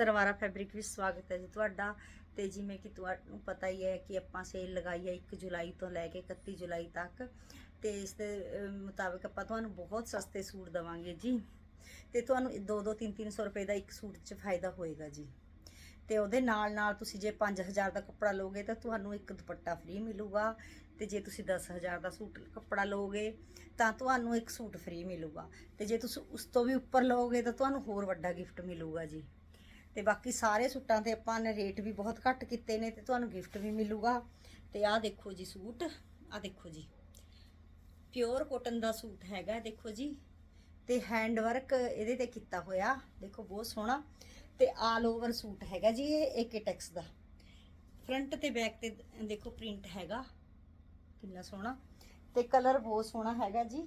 ਸਰਵਾਰਾ fabric ਵਿੱਚ ਸਵਾਗਤ ਹੈ ਜੀ ਤੁਹਾਡਾ। ਤੇ ਜਿਵੇਂ ਕਿ ਤੁਹਾਨੂੰ ਪਤਾ ਹੀ ਹੈ ਕਿ ਆਪਾਂ ਸੇਲ ਲਗਾਈ ਹੈ 1 ਜੁਲਾਈ ਤੋਂ ਲੈ ਕੇ 31 ਜੁਲਾਈ ਤੱਕ। ਤੇ ਇਸ ਦੇ ਅਹ, ਮੁਤਾਬਕ ਆਪਾਂ ਤੁਹਾਨੂੰ ਬਹੁਤ ਸਸਤੇ ਸੂਟ ਦਵਾਂਗੇ ਜੀ। ਤੇ ਤੁਹਾਨੂੰ 2-2 3-300 ਰੁਪਏ ਦਾ ਇੱਕ ਸੂਟ 'ਚ ਫਾਇਦਾ ਹੋਏਗਾ ਜੀ। ਤੇ ਉਹਦੇ ਨਾਲ ਨਾਲ ਤੁਸੀਂ ਜੇ 5000 ਦਾ ਕੱਪੜਾ ਲਓਗੇ ਤਾਂ ਤੁਹਾਨੂੰ ਇੱਕ ਦੁਪੱਟਾ ਫ੍ਰੀ ਮਿਲੂਗਾ। ਤੇ ਜੇ ਤੁਸੀਂ 10000 ਦਾ ਸੂਟ ਕੱਪੜਾ ਲਓਗੇ ਤਾਂ ਤੁਹਾਨੂੰ ਇੱਕ ਸੂਟ ਫ੍ਰੀ ਮਿਲੂਗਾ। ਤੇ ਜੇ ਤੁਸੀਂ ਉਸ ਤੋਂ ਵੀ ਉੱਪਰ ਲਓਗੇ ਤਾਂ ਤੁਹਾਨੂੰ ਹੋਰ ਵੱਡਾ ਗਿਫਟ ਮਿਲੂਗਾ ਜੀ। ਤੇ ਬਾਕੀ ਸਾਰੇ ਸੂਟਾਂ ਤੇ ਆਪਾਂ ਨੇ ਰੇਟ ਵੀ ਬਹੁਤ ਘੱਟ ਕੀਤੇ ਨੇ ਤੇ ਤੁਹਾਨੂੰ ਗਿਫਟ ਵੀ ਮਿਲੂਗਾ। ਤੇ ਆਹ ਦੇਖੋ ਜੀ ਸੂਟ, ਆਹ ਦੇਖੋ ਜੀ। ਪਿਓਰ ਕੋਟਨ ਦਾ ਸੂਟ ਹੈਗਾ ਦੇਖੋ ਜੀ। ਤੇ ਹੈਂਡ ਵਰਕ ਇਹਦੇ ਤੇ ਕੀਤਾ ਹੋਇਆ, ਦੇਖੋ ਬਹੁਤ ਸੋਹਣਾ। ਤੇ ਆਲ ਓਵਰ ਸੂਟ ਹੈਗਾ ਜੀ ਇਹ ਏਕੇ ਟੈਕਸ ਦਾ। ਫਰੰਟ ਤੇ ਬੈਕ ਤੇ ਦੇਖੋ ਪ੍ਰਿੰਟ ਹੈਗਾ। ਕਿੰਨਾ ਸੋਹਣਾ। ਤੇ ਕਲਰ ਬਹੁਤ ਸੋਹਣਾ ਹੈਗਾ ਜੀ।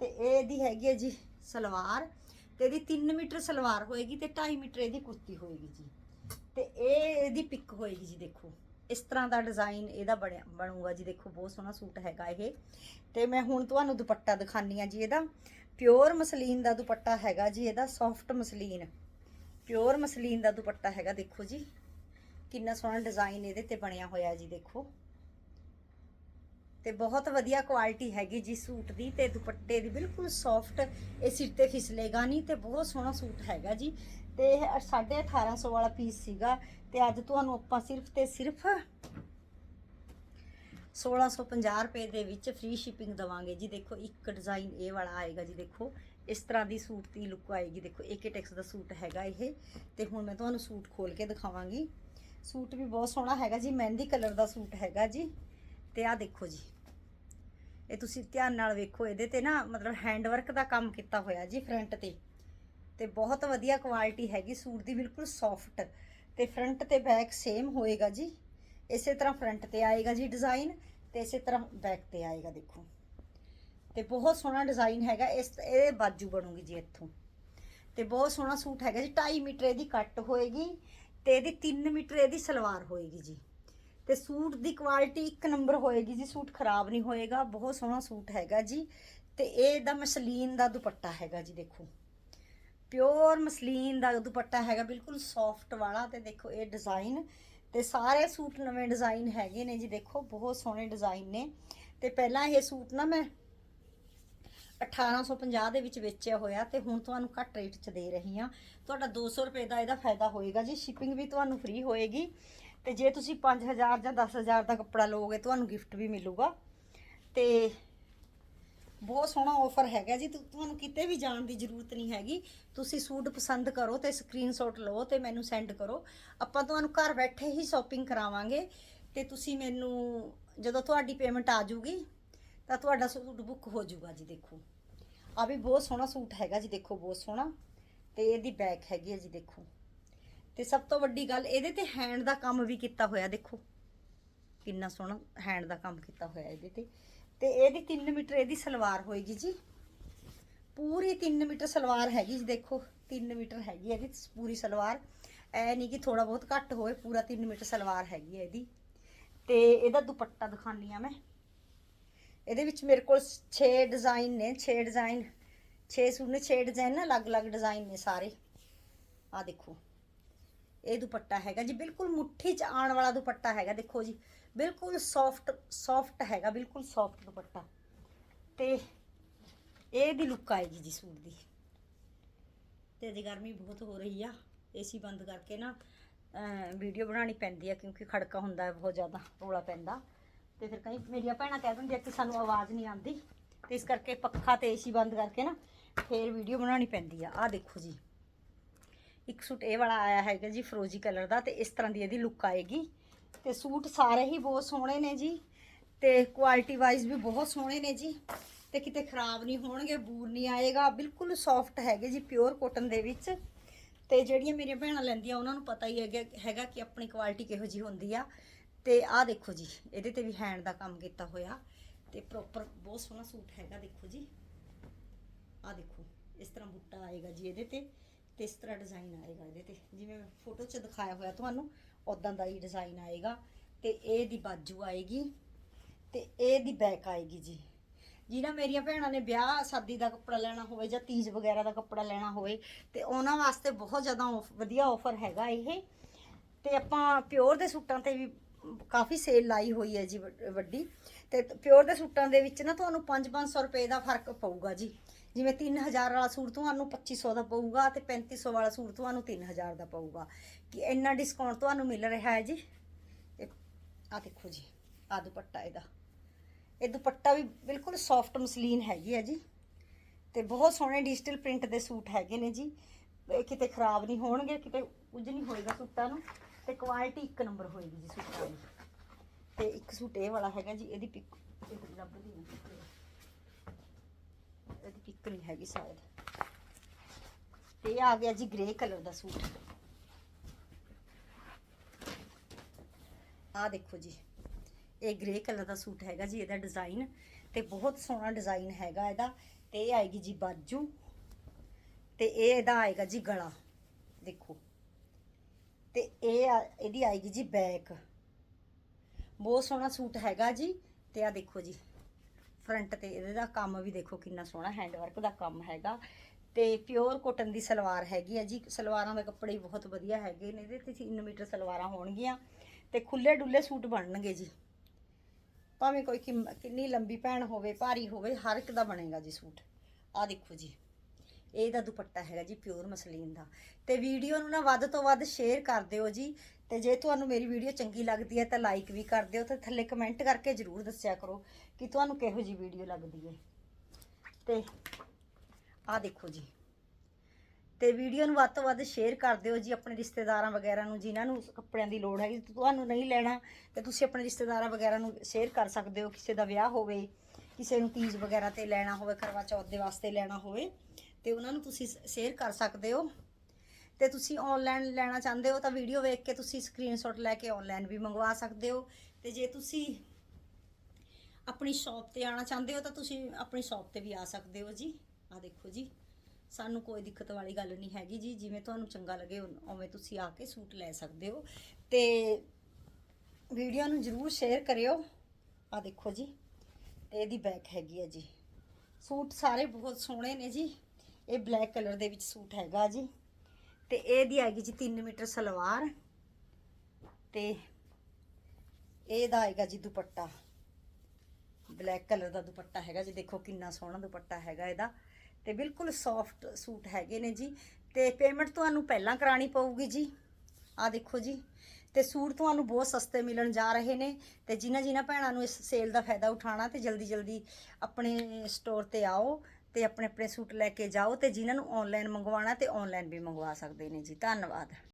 ਤੇ ਇਹ ਇਹਦੀ ਹੈਗੀ ਹੈ ਜੀ ਸਲਵਾਰ। ਤੇ ਇਹਦੀ 3 ਮੀਟਰ ਸਲਵਾਰ ਹੋਏਗੀ ਤੇ 2.5 ਮੀਟਰ ਇਹਦੀ ਕੁਰਤੀ ਹੋਏਗੀ ਜੀ। ਤੇ ਇਹ ਇਹਦੀ ਪਿੱਕ ਹੋਏਗੀ ਜੀ ਦੇਖੋ। ਇਸ ਤਰ੍ਹਾਂ ਦਾ ਡਿਜ਼ਾਈਨ ਇਹਦਾ ਬਣਿਆ, ਬਣੂਗਾ ਜੀ। ਦੇਖੋ, ਬਹੁਤ ਸੋਹਣਾ ਸੂਟ ਹੈਗਾ ਇਹ। ਤੇ ਮੈਂ ਹੁਣ ਤੁਹਾਨੂੰ ਦੁਪੱਟਾ ਦਿਖਾਨੀ ਆ ਜੀ ਇਹਦਾ। ਪਿਓਰ ਮਸਲੀਨ ਦਾ ਦੁਪੱਟਾ ਹੈਗਾ ਜੀ ਇਹਦਾ ਸੌਫਟ ਮਸਲੀਨ ਪਿਓਰ ਮਸਲੀਨ ਦਾ ਦੁਪੱਟਾ ਹੈਗਾ, ਦੇਖੋ ਜੀ। ਕਿੰਨਾ ਸੋਹਣਾ ਡਿਜ਼ਾਈਨ ਇਹਦੇ ਤੇ ਬਣਿਆ ਹੋਇਆ ਜੀ, ਦੇਖੋ। ਤੇ ਬਹੁਤ ਵਧੀਆ ਕੁਆਲਿਟੀ ਹੈਗੀ ਜੀ ਸੂਟ ਦੀ ਤੇ ਦੁਪੱਟੇ ਦੀ, ਬਿਲਕੁਲ ਸੌਫਟ ਇਹ ਸਿਰ ਤੇ ਫਿਸਲੇਗਾ ਨਹੀਂ ਤੇ ਬਹੁਤ ਸੋਹਣਾ ਸੂਟ ਹੈਗਾ ਜੀ। ਤੇ ਇਹ 1850 ਵਾਲਾ ਪੀਸ ਸੀਗਾ ਤੇ ਅੱਜ ਤੁਹਾਨੂੰ ਆਪਾਂ ਸਿਰਫ ਤੇ ਸਿਰਫ 1650 ਰੁਪਏ ਦੇ ਵਿੱਚ ਫ੍ਰੀ ਸ਼ਿਪਿੰਗ ਦਵਾਂਗੇ ਜੀ। ਦੇਖੋ, ਇੱਕ ਡਿਜ਼ਾਈਨ ਇਹ ਵਾਲਾ ਆਏਗਾ ਜੀ, ਦੇਖੋ, ਇਸ ਤਰ੍ਹਾਂ ਦੀ ਸੂਟ ਦੀ ਲੁੱਕ ਆਏਗੀ। ਦੇਖੋ ਏਕੇ ਟੈਕਸ ਦਾ ਸੂਟ ਹੈਗਾ ਇਹ ਤੇ ਹੁਣ ਮੈਂ ਤੁਹਾਨੂੰ ਸੂਟ ਖੋਲ ਕੇ ਦਿਖਾਵਾਂਗੀ। ਸੂਟ ਵੀ ਬਹੁਤ ਸੋਹਣਾ ਹੈਗਾ ਜੀ, ਮਹਿੰਦੀ ਕਲਰ ਦਾ ਸੂਟ ਹੈਗਾ ਜੀ। ਤੇ ਆਹ ਦੇਖੋ ਜੀ। ਇਹ ਤੁਸੀਂ ਧਿਆਨ ਨਾਲ ਵੇਖੋ, ਇਹਦੇ ਤੇ ਨਾ ਮਤਲਬ ਹੈਂਡ ਵਰਕ ਦਾ ਕੰਮ ਕੀਤਾ ਹੋਇਆ ਜੀ ਫਰੰਟ ਤੇ। ਤੇ ਬਹੁਤ ਵਧੀਆ ਕੁਆਲਿਟੀ ਹੈਗੀ, ਸੂਟ ਦੀ ਬਿਲਕੁਲ ਸੌਫਟ ਤੇ ਫਰੰਟ ਤੇ ਬੈਕ ਸੇਮ ਹੋਏਗਾ ਜੀ। ਇਸੇ ਤਰ੍ਹਾਂ ਫਰੰਟ ਤੇ ਆਏਗਾ ਜੀ ਡਿਜ਼ਾਈਨ ਤੇ ਇਸੇ ਤਰ੍ਹਾਂ ਬੈਕ ਤੇ ਆਏਗਾ ਦੇਖੋ। ਤੇ ਬਹੁਤ ਸੋਹਣਾ ਡਿਜ਼ਾਈਨ ਹੈਗਾ, ਇਸ ਇਹ ਬਾਜੂ ਬਣੂਗੀ ਜੀ ਇੱਥੋਂ। ਤੇ ਬਹੁਤ ਸੋਹਣਾ ਸੂਟ ਹੈਗਾ ਜੀ 2.5 ਮੀਟਰ ਇਹਦੀ ਕੱਟ ਹੋਏਗੀ ਤੇ ਇਹਦੀ 3 ਮੀਟਰ ਇਹਦੀ ਸਲਵਾਰ ਹੋਏਗੀ ਜੀ। ਤੇ ਸੂਟ ਦੀ ਕੁਆਲਿਟੀ ਇੱਕ ਨੰਬਰ ਹੋਏਗੀ ਜੀ, ਸੂਟ ਖਰਾਬ ਨਹੀਂ ਹੋਏਗਾ, ਬਹੁਤ ਸੋਹਣਾ ਸੂਟ ਹੈਗਾ ਜੀ। ਤੇ ਇਹ ਦਾ ਮਸਲੀਨ ਦਾ ਦੁਪੱਟਾ ਹੈਗਾ ਜੀ, ਦੇਖੋ। ਪਿਓਰ ਮਸਲੀਨ ਦਾ ਦੁਪੱਟਾ ਹੈਗਾ, ਬਿਲਕੁਲ ਸੌਫਟ ਵਾਲਾ ਤੇ ਦੇਖੋ ਇਹ ਡਿਜ਼ਾਈਨ ਤੇ ਸਾਰੇ ਸੂਟ ਨਵੇਂ ਡਿਜ਼ਾਈਨ ਹੈਗੇ ਨੇ ਜੀ, ਦੇਖੋ, ਬਹੁਤ ਸੋਹਣੇ ਡਿਜ਼ਾਈਨ ਨੇ। ਤੇ ਪਹਿਲਾਂ ਇਹ ਸੂਟ ਨਾ ਮੈਂ 1850 ਦੇ ਵਿੱਚ ਵੇਚਿਆ ਹੋਇਆ ਤੇ ਹੁਣ ਤੁਹਾਨੂੰ ਘੱਟ ਰੇਟ 'ਚ ਦੇ ਰਹੀ ਹਾਂ। ਤੁਹਾਡਾ 200 ਰੁਪਏ ਦਾ ਇਹਦਾ ਫਾਇਦਾ ਹੋਏਗਾ ਜੀ ਸ਼ਿਪਿੰਗ ਵੀ ਤੁਹਾਨੂੰ ਫ੍ਰੀ ਹੋਏਗੀ। ਤੇ ਜੇ ਤੁਸੀਂ 5000 ਜਾਂ 10000 ਦਾ ਕੱਪੜਾ ਲਓਗੇ, ਤੁਹਾਨੂੰ ਗਿਫਟ ਵੀ ਮਿਲੂਗਾ। ਤੇ ਬਹੁਤ ਸੋਹਣਾ ਆਫਰ ਹੈਗਾ ਜੀ। ਤੁਹਾਨੂੰ ਕਿਤੇ ਵੀ ਜਾਣ ਦੀ ਜ਼ਰੂਰਤ ਨਹੀਂ ਹੈਗੀ। ਤੁਸੀਂ ਸੂਟ ਪਸੰਦ ਕਰੋ ਤੇ ਸਕਰੀਨਸ਼ਾਟ ਲਓ ਤੇ ਮੈਨੂੰ ਸੈਂਡ ਕਰੋ। ਆਪਾਂ ਤੁਹਾਨੂੰ ਘਰ ਬੈਠੇ ਹੀ ਸ਼ਾਪਿੰਗ ਕਰਾਵਾਂਗੇ। ਤੇ ਤੁਸੀਂ ਮੈਨੂੰ, ਜਦੋਂ ਤੁਹਾਡੀ ਪੇਮੈਂਟ ਆ ਜੂਗੀ, ਤਾਂ ਤੁਹਾਡਾ ਸੂਟ ਬੁੱਕ ਹੋ ਜੂਗਾ ਜੀ, ਦੇਖੋ। ਆ ਵੀ ਬਹੁਤ ਸੋਹਣਾ ਸੂਟ ਹੈਗਾ ਜੀ, ਦੇਖੋ, ਬਹੁਤ ਸੋਹਣਾ। ਤੇ ਇਹਦੀ ਬੈਕ ਹੈਗੀ ਹੈ ਜੀ, ਦੇਖੋ। ਤੇ ਸਭ ਤੋਂ ਵੱਡੀ ਗੱਲ, ਇਹਦੇ ਤੇ ਹੈਂਡ ਦਾ ਕੰਮ ਵੀ ਕੀਤਾ ਹੋਇਆ, ਦੇਖੋ। ਕਿੰਨਾ ਸੋਹਣਾ ਹੈਂਡ ਦਾ ਕੰਮ ਕੀਤਾ ਹੋਇਆ ਇਹਦੇ ਤੇ। ਤੇ ਇਹਦੀ 3 ਮੀਟਰ, ਇਹਦੀ ਸਲਵਾਰ ਹੋਏਗੀ ਜੀ। ਪੂਰੀ 3 ਮੀਟਰ ਸਲਵਾਰ ਹੈਗੀ ਜੀ, ਦੇਖੋ। 3 ਮੀਟਰ ਹੈਗੀ ਹੈ ਇਹਦੀ ਪੂਰੀ ਸਲਵਾਰ। ਐ ਨਹੀਂ ਕਿ ਥੋੜਾ ਬਹੁਤ ਘੱਟ ਹੋਵੇ ਪੂਰਾ 3 ਮੀਟਰ ਸਲਵਾਰ ਹੈਗੀ ਹੈ ਇਹਦੀ। ਤੇ ਇਹਦਾ ਦੁਪੱਟਾ ਦਿਖਾਣੀ ਆ ਮੈਂ। ਇਹਦੇ ਵਿੱਚ ਮੇਰੇ ਕੋਲ 6 ਡਿਜ਼ਾਈਨ ਨੇ 6 ਡਿਜ਼ਾਈਨ 6 ਸੂਟ ਨੇ 6 ਡਿਜ਼ਾਈਨ ਨਾ ਅਲੱਗ-ਅਲੱਗ ਡਿਜ਼ਾਈਨ ਨੇ ਸਾਰੇ। ਆ ਦੇਖੋ। ਇਹ ਦੁਪੱਟਾ ਹੈਗਾ ਜੀ, ਬਿਲਕੁਲ ਮੁੱਠੀ 'ਚ ਆਉਣ ਵਾਲਾ ਦੁਪੱਟਾ ਹੈਗਾ, ਦੇਖੋ ਜੀ, ਬਿਲਕੁਲ ਸੌਫਟ ਸੌਫਟ ਹੈਗਾ, ਬਿਲਕੁਲ ਸੌਫਟ ਦੁਪੱਟਾ। ਤੇ ਇਹ ਦੀ ਲੁੱਕ ਆਏਗੀ ਜੀ ਸੂਟ ਦੀ। ਤੇ ਅਜੇ ਗਰਮੀ ਬਹੁਤ ਹੋ ਰਹੀ ਆ ਏਸੀ ਬੰਦ ਕਰਕੇ ਨਾ ਵੀਡੀਓ ਬਣਾਉਣੀ ਪੈਂਦੀ ਆ, ਕਿਉਂਕਿ ਖੜਕਾ ਹੁੰਦਾ ਹੈ, ਬਹੁਤ ਜ਼ਿਆਦਾ ਰੋਲਾ ਪੈਂਦਾ। ਤੇ ਫਿਰ ਕਈ ਮੇਰੀਆਂ ਭੈਣਾਂ ਕਹਿ ਦਿੰਦੀਆਂ ਕਿ ਸਾਨੂੰ ਆਵਾਜ਼ ਨਹੀਂ ਆਉਂਦੀ। ਤੇ ਇਸ ਕਰਕੇ ਪੱਖਾ ਤੇ ਏਸੀ ਬੰਦ ਕਰਕੇ ਨਾ, ਫੇਰ ਵੀਡੀਓ ਬਣਾਉਣੀ ਪੈਂਦੀ ਆ। ਆ ਦੇਖੋ ਜੀ ਇੱਕ ਸੂਟ ਇਹ ਵਾਲਾ ਆਇਆ ਹੈਗਾ ਜੀ ਫਰੋਜੀ ਕਲਰ ਦਾ ਤੇ ਇਸ ਤਰ੍ਹਾਂ ਦੀ ਇਹਦੀ ਲੁੱਕ ਆਏਗੀ। ਤੇ ਸੂਟ ਸਾਰੇ ਹੀ ਬਹੁਤ ਸੋਹਣੇ ਨੇ ਜੀ ਤੇ ਕੁਆਲਿਟੀ ਵਾਈਜ਼ ਵੀ ਬਹੁਤ ਸੋਹਣੇ ਨੇ ਜੀ ਤੇ ਕਿਤੇ ਖਰਾਬ ਨਹੀਂ ਹੋਣਗੇ, ਬੂਰ ਨਹੀਂ ਆਏਗਾ, ਬਿਲਕੁਲ ਸੌਫਟ ਹੈਗੇ ਜੀ ਪਿਓਰ ਕੋਟਨ ਦੇ ਵਿੱਚ। ਤੇ ਜਿਹੜੀਆਂ ਮੇਰੀਆਂ ਭੈਣਾਂ ਲੈਂਦੀਆਂ, ਉਹਨਾਂ ਨੂੰ ਪਤਾ ਹੀ ਹੈਗਾ ਹੈਗਾ ਕਿ ਆਪਣੀ ਕੁਆਲਿਟੀ ਕਿਹੋ ਜੀ ਹੁੰਦੀ ਆ। ਤੇ ਆਹ ਦੇਖੋ ਜੀ, ਇਹਦੇ ਤੇ ਵੀ ਹੈਂਡ ਦਾ ਕੰਮ ਕੀਤਾ ਹੋਇਆ। ਤੇ ਪ੍ਰੋਪਰ ਬਹੁਤ ਸੋਹਣਾ ਸੂਟ ਹੈਗਾ, ਦੇਖੋ ਜੀ। ਆਹ ਦੇਖੋ, ਇਸ ਤਰ੍ਹਾਂ ਬੁੱਟਾ ਆਏਗਾ ਜੀ ਇਹਦੇ ਤੇ। ਤੇ ਇਸ ਤਰ੍ਹਾਂ ਡਿਜ਼ਾਈਨ ਆਏਗਾ ਇਹਦੇ ਤੇ? ਜਿਵੇਂ ਫੋਟੋ 'ਚ ਦਿਖਾਇਆ ਹੋਇਆ ਤੁਹਾਨੂੰ ਉਦਾਂ ਦਾ ਹੀ ਡਿਜ਼ਾਈਨ ਆਏਗਾ। ਤੇ ਇਹ ਦੀ ਬਾਜੂ ਆਏਗੀ ਤੇ ਇਹ ਦੀ ਬੈਕ ਆਏਗੀ ਜੀ। ਜਿਹਨਾਂ ਮੇਰੀਆਂ ਭੈਣਾਂ ਨੇ ਵਿਆਹ, ਸ਼ਾਦੀ ਦਾ ਕੱਪੜਾ ਲੈਣਾ ਹੋਵੇ ਜਾਂ ਤੀਜ ਵਗੈਰਾ ਦਾ ਕੱਪੜਾ ਲੈਣਾ ਹੋਵੇ, ਤੇ ਉਹਨਾਂ ਵਾਸਤੇ ਬਹੁਤ ਜ਼ਿਆਦਾ ਆਫ- ਵਧੀਆ ਆਫਰ ਹੈਗਾ ਇਹ। ਤੇ ਆਪਾਂ ਪਿਓਰ ਦੇ ਸੂਟਾਂ ਤੇ ਵੀ ਕਾਫੀ ਸੇਲ ਲਾਈ ਹੋਈ ਹੈ ਜੀ ਵੱਡੀ। ਤੇ ਪਿਓਰ ਦੇ ਸੂਟਾਂ ਦੇ ਵਿੱਚ ਨਾ ਤੁਹਾਨੂੰ 5-500 ਰੁਪਏ ਦਾ ਫ਼ਰਕ ਪਊਗਾ ਜੀ। ਜਿਵੇਂ 3000 ਵਾਲਾ ਸੂਟ ਤੁਹਾਨੂੰ 2500 ਦਾ ਪਊਗਾ ਤੇ 3500 ਵਾਲਾ ਸੂਟ ਤੁਹਾਨੂੰ 3000 ਦਾ ਪਊਗਾ। ਕਿ ਇੰਨਾ ਡਿਸਕਾਊਂਟ ਤੁਹਾਨੂੰ ਮਿਲ ਰਿਹਾ ਹੈ ਜੀ? ਆ ਦੇਖੋ ਜੀ ਆ ਦੁਪੱਟਾ ਇਹਦਾ। ਇਹ ਦੁਪੱਟਾ ਵੀ ਬਿਲਕੁਲ ਸੌਫਟ ਮਸਲੀਨ ਹੈਗੀ ਹੈ ਜੀ। ਤੇ ਬਹੁਤ ਸੋਹਣੇ ਡਿਜੀਟਲ ਪ੍ਰਿੰਟ ਦੇ ਸੂਟ ਹੈਗੇ ਨੇ ਜੀ। ਇਹ ਕਿਤੇ ਖਰਾਬ ਨਹੀਂ ਹੋਣਗੇ, ਕਿਤੇ ਕੁਝ ਨਹੀਂ ਹੋਏਗਾ ਸੂਟਾਂ ਨੂੰ। ਤੇ ਕੁਆਲਿਟੀ ਇੱਕ ਨੰਬਰ ਹੋਏਗੀ ਜੀ ਸੂਟਾਂ ਦੀ। ਤੇ ਇੱਕ ਸੂਟ ਇਹ ਵਾਲਾ ਹੈਗਾ ਜੀ, ਇਹਦੀ ਪਿਕ ਲੱਭਦੀ ਨਹੀਂ। ਇਹਦੀ ਪਿਕ ਨਹੀਂ ਹੈਗੀ ਸ਼ਾਇਦ। ਤੇ ਇਹ ਆ ਗਿਆ ਜੀ ਗ੍ਰੇ ਕਲਰ ਦਾ ਸੂਟ। ਆ ਦੇਖੋ ਜੀ, ਇਹ ਗ੍ਰੇ ਕਲਰ ਦਾ ਸੂਟ ਹੈਗਾ ਜੀ, ਇਹਦਾ ਡਿਜ਼ਾਈਨ ਤੇ ਬਹੁਤ ਸੋਹਣਾ ਡਿਜ਼ਾਈਨ ਹੈਗਾ ਇਹਦਾ। ਤੇ ਇਹ ਆਏਗੀ ਜੀ ਬਾਜੂ ਤੇ ਇਹ ਇਹਦਾ ਆਏਗਾ ਜੀ ਗਲਾ, ਦੇਖੋ। ਤੇ ਇਹ ਆ- ਇਹਦੀ ਆਏਗੀ ਜੀ ਬੈਕ ਬਹੁਤ ਸੋਹਣਾ ਸੂਟ ਹੈਗਾ ਜੀ, ਤੇ ਆ ਦੇਖੋ ਜੀ। ਫਰੰਟ ਤੇ ਇਹਦੇ ਦਾ ਕੰਮ ਵੀ ਦੇਖੋ ਕਿੰਨਾ ਸੋਹਣਾ ਹੈਂਡਵਰਕ ਦਾ ਕੰਮ ਹੈਗਾ। ਤੇ ਪਿਓਰ ਕੋਟਨ ਦੀ ਸਲਵਾਰ ਹੈਗੀ ਆ ਜੀ। ਸਲਵਾਰਾਂ ਦੇ ਕੱਪੜੇ ਵੀ ਬਹੁਤ ਵਧੀਆ ਹੈਗੇ ਨੇ। ਇਹਦੇ ਤੇ 3 ਮੀਟਰ ਸਲਵਾਰਾਂ ਹੋਣਗੀਆਂ ਤੇ ਖੁੱਲੇ ਡੁੱਲੇ ਸੂਟ ਬਣਨਗੇ ਜੀ। ਭਾਵੇਂ ਕੋਈ ਕਿੰਨੀ ਲੰਬੀ ਭੈਣ ਹੋਵੇ, ਭਾਰੀ ਹੋਵੇ, ਹਰ ਇੱਕ ਦਾ ਬਣੇਗਾ ਜੀ ਸੂਟ। ਆ ਦੇਖੋ ਜੀ। ਇਹਦਾ ਦੁਪੱਟਾ ਹੈਗਾ ਜੀ ਪਿਓਰ ਮਸਲੀਨ ਦਾ। ਤੇ ਵੀਡੀਓ ਨੂੰ ਨਾ ਵੱਧ ਤੋਂ ਵੱਧ ਸ਼ੇਅਰ ਕਰ ਦਿਓ ਜੀ। ਤੇ ਜੇ ਤੁਹਾਨੂੰ ਮੇਰੀ ਵੀਡੀਓ ਚੰਗੀ ਲੱਗਦੀ ਹੈ ਤਾਂ ਲਾਈਕ ਵੀ ਕਰ ਦਿਓ ਤੇ ਥੱਲੇ ਕਮੈਂਟ ਕਰਕੇ ਜਰੂਰ ਦੱਸਿਆ ਕਰੋ ਕਿ ਤੁਹਾਨੂੰ ਕਿਹੋ ਜੀ ਵੀਡੀਓ ਲੱਗਦੀ ਹੈ। ਤੇ ਆ ਦੇਖੋ ਜੀ। ਤੇ ਵੀਡੀਓ ਨੂੰ ਵੱਧ ਤੋਂ ਵੱਧ ਸ਼ੇਅਰ ਕਰ ਦਿਓ ਜੀ ਆਪਣੇ ਰਿਸ਼ਤੇਦਾਰਾਂ ਵਗੈਰਾ ਨੂੰ, ਜਿਨ੍ਹਾਂ ਨੂੰ ਕੱਪੜਿਆਂ ਦੀ ਲੋੜ ਹੈਗੀ ਤੁਹਾਨੂੰ ਨਹੀਂ ਲੈਣਾ ਤੇ ਤੁਸੀਂ ਆਪਣੇ ਰਿਸ਼ਤੇਦਾਰਾਂ ਵਗੈਰਾ ਨੂੰ ਸ਼ੇਅਰ ਕਰ ਸਕਦੇ ਹੋ, ਕਿਸੇ ਦਾ ਵਿਆਹ ਹੋਵੇ, ਕਿਸੇ ਨੂੰ ਤੀਜ ਵਗੈਰਾ ਤੇ ਲੈਣਾ ਹੋਵੇ, ਕਰਵਾ ਚੌਥ ਦੇ ਵਾਸਤੇ ਲੈਣਾ ਹੋਵੇ, ਤੇ ਉਹਨਾਂ ਨੂੰ ਤੁਸੀਂ ਸ਼ੇਅਰ ਕਰ ਸਕਦੇ ਹੋ। ਤੇ ਤੁਸੀਂ ਆਨਲਾਈਨ ਲੈਣਾ ਚਾਹੁੰਦੇ ਹੋ ਤਾਂ ਵੀਡੀਓ ਵੇਖ ਕੇ ਤੁਸੀਂ ਸਕਰੀਨਸ਼ਾਟ ਲੈ ਕੇ ਆਨਲਾਈਨ ਵੀ ਮੰਗਵਾ ਸਕਦੇ ਹੋ। ਤੇ ਜੇ ਤੁਸੀਂ ਆਪਣੀ ਸ਼ਾਪ ਤੇ ਆਣਾ ਚਾਹੁੰਦੇ ਹੋ ਤਾਂ ਤੁਸੀਂ ਆਪਣੀ ਸ਼ਾਪ ਤੇ ਵੀ ਆ ਸਕਦੇ ਹੋ ਜੀ। ਆ ਦੇਖੋ ਜੀ, ਸਾਨੂੰ ਕੋਈ ਦਿੱਕਤ ਵਾਲੀ ਗੱਲ ਨਹੀਂ ਹੈਗੀ ਜੀ। ਜਿਵੇਂ ਤੁਹਾਨੂੰ ਚੰਗਾ ਲੱਗੇ ਉਵੇਂ ਤੁਸੀਂ ਆ ਕੇ ਸੂਟ ਲੈ ਸਕਦੇ ਹੋ। ਤੇ ਵੀਡੀਓ ਨੂੰ ਜਰੂਰ ਸ਼ੇਅਰ ਕਰਿਓ। ਆ ਦੇਖੋ ਜੀ, ਤੇ ਇਹਦੀ ਬੈਕ ਹੈਗੀ ਹੈ ਜੀ। ਸੂਟ ਸਾਰੇ ਬਹੁਤ ਸੋਹਣੇ ਨੇ ਜੀ। ਇਹ ਬਲੈਕ ਕਲਰ ਦੇ ਵਿੱਚ ਸੂਟ ਹੈਗਾ ਜੀ। ਤੇ ਇਹਦੀ ਹੈਗੀ ਜੀ 3 ਮੀਟਰ ਸਲਵਾਰ ਤੇ ਇਹਦਾ ਹੈਗਾ ਜੀ ਦੁਪੱਟਾ। ਬਲੈਕ ਕਲਰ ਦਾ ਦੁਪੱਟਾ ਹੈਗਾ ਜੀ, ਦੇਖੋ ਕਿੰਨਾ ਸੋਹਣਾ ਦੁਪੱਟਾ ਹੈਗਾ ਇਹਦਾ। ਤੇ ਬਿਲਕੁਲ ਸੌਫਟ ਸੂਟ ਹੈਗੇ ਨੇ ਜੀ। ਤੇ ਪੇਮੈਂਟ ਤੁਹਾਨੂੰ ਪਹਿਲਾਂ ਕਰਾਣੀ ਪਊਗੀ ਜੀ। ਆ ਦੇਖੋ ਜੀ। ਤੇ ਸੂਟ ਤੁਹਾਨੂੰ ਬਹੁਤ ਸਸਤੇ ਮਿਲਣ ਜਾ ਰਹੇ ਨੇ ਤੇ ਜਿਨ੍ਹਾਂ ਜਿਨ੍ਹਾਂ ਭੈਣਾਂ ਨੂੰ ਇਸ ਸੇਲ ਦਾ ਫਾਇਦਾ ਉਠਾਉਣਾ ਤੇ ਜਲਦੀ ਜਲਦੀ ਆਪਣੇ ਸਟੋਰ ਤੇ ਆਓ। ਤੇ ਆਪਣੇ ਆਪਣੇ ਸੂਟ ਲੈ ਕੇ ਜਾਓ ਤੇ ਜਿਨ੍ਹਾਂ ਨੂੰ ਆਨਲਾਈਨ ਮੰਗਵਾਉਣਾ ਤੇ ਆਨਲਾਈਨ ਵੀ ਮੰਗਵਾ ਸਕਦੇ ਨੇ ਜੀ। ਧੰਨਵਾਦ।